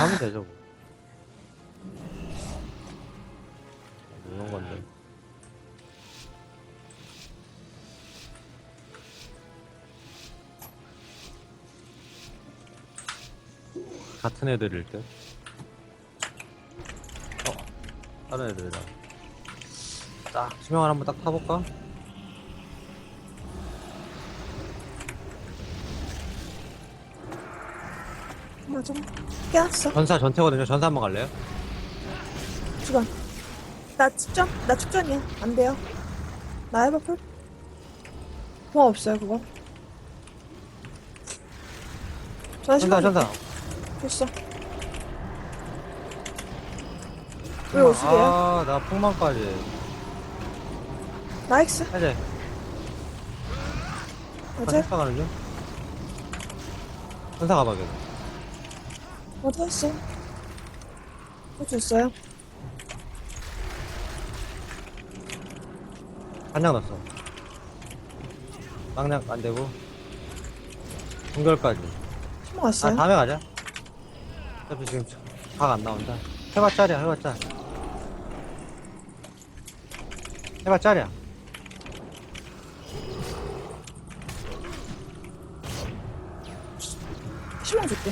하면 되죠. 뭐. 이런 건데. 같은 애들일 듯. 어, 다른 애들이다. 딱, 수명을 한번 딱 타볼까? 맞아. 깨웠어. 전사 전체거든요. 전사 한번 갈래요? 주간. 나 축전? 나 축전이야. 안 돼요. 나 해봐풀? 뭐 없어요, 그거. 전화 전사, 시간 전사. 됐어. 왜 오시게요? 아, 나 폭망까지. 나이스. 해제. 어제? 전사 가는 중? 전사 가봐, 계속. 어제 했어. 어제 있어요. 한장 넣었어. 빵냥 안 되고. 동결까지. 신모 아, 왔어요. 다음에 가자. 어차피 지금 각 안 나온다. 해봤자리야, 해봤자. 해봤자리야. 신모 줄게.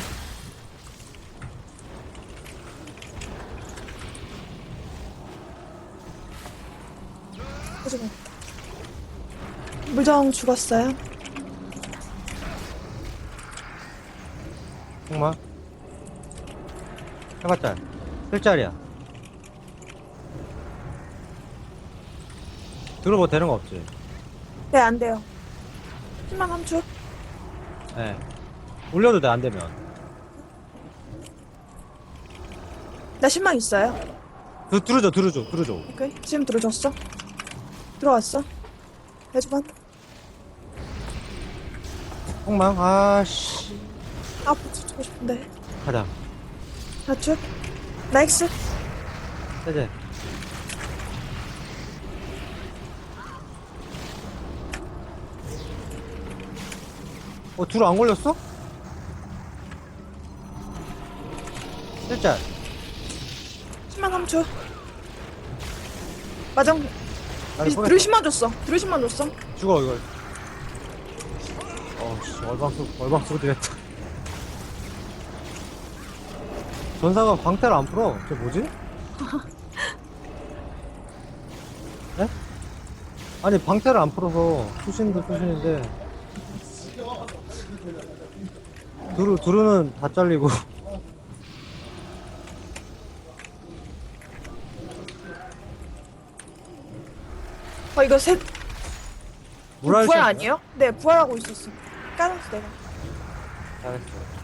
하지마. 물정 죽었어요. 정말? 해봤자. 필자리야. 들어뭐 되는 거 없지? 네, 안 돼요. 10만 3초. 예. 네. 올려도 돼, 안 되면. 나 10만 있어요. 그, 들어줘, 들어줘, 들어줘. 오케이. 지금 들어줬어. 들어왔어. 해주만. 폭망, 아씨. 아, 붙여주고 싶은데. 가자. 좌측. 나이스. 세제. 어, 둘 안 걸렸어? 일자 10만 3초. 마정. 나는 10만 줬어. 10만 줬어. 죽어, 이거. 어씨, 얼방수, 얼방수로 되겠다. 전사가 광태를 안 풀어. 저 뭐지? 네? 아니, 방태를 안 풀어서 수신도 수신인데. 두루, 두루는 다 잘리고. 어, 이거 셋. 물할 부활 수- 아니에요? 네, 부활하고 있었어. 까놨어, 내가. 잘했어.